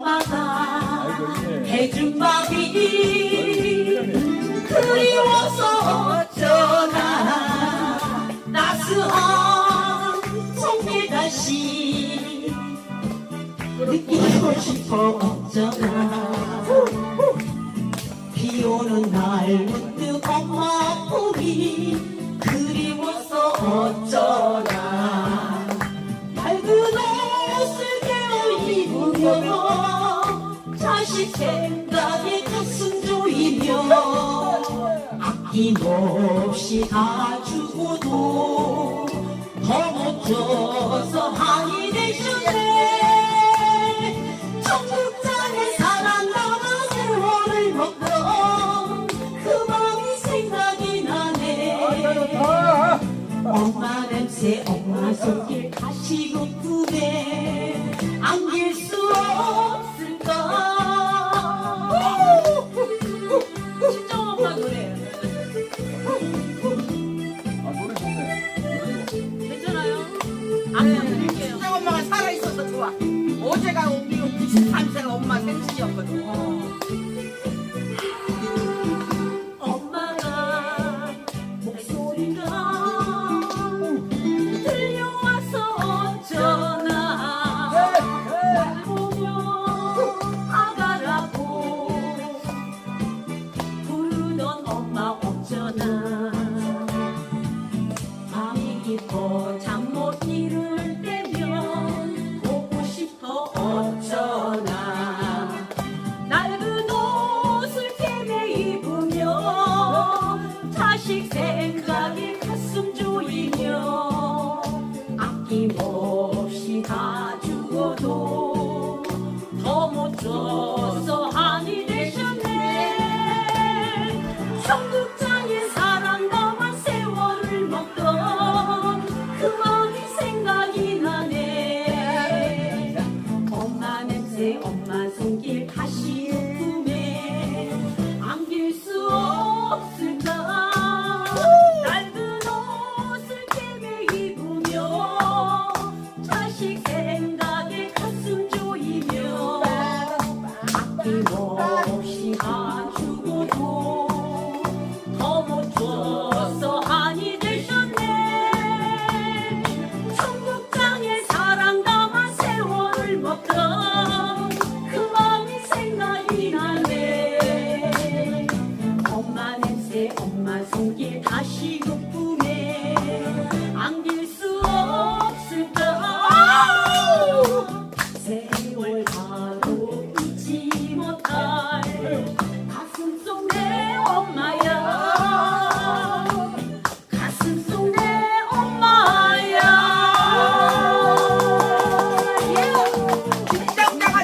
엄마가 해준 밥이 그리워서 어쩌나. 따스한 손길 다시 느끼고 싶어 어쩌나. 비 오는 날 문득 엄마 품이 그리워서 어쩌나 자식 생각에 가슴 조이며 아낌없이 다 주고도 더 멋져서 한이 되셨네. 청국장에 살았나봐 세월을 먹던 그 마음이 생각이 나네. 엄마 냄새 엄마 손길 가시고품에 I'm 자식 생각에 가슴 조이며 아낌없이 다 주어도 더 못 줘서 한이 되셨네. 청국장에 사랑다만 세월을 먹던 그 마음이 생각이 나네. 엄마 냄새 엄마 손길 혹시나 죽어도 더 못 줬어. 아니 되셨네. 청국장에 사랑 담아 세월을 먹던 그 마음이 생각이 나네. 엄마 냄새 엄마 손길 다시 그 품에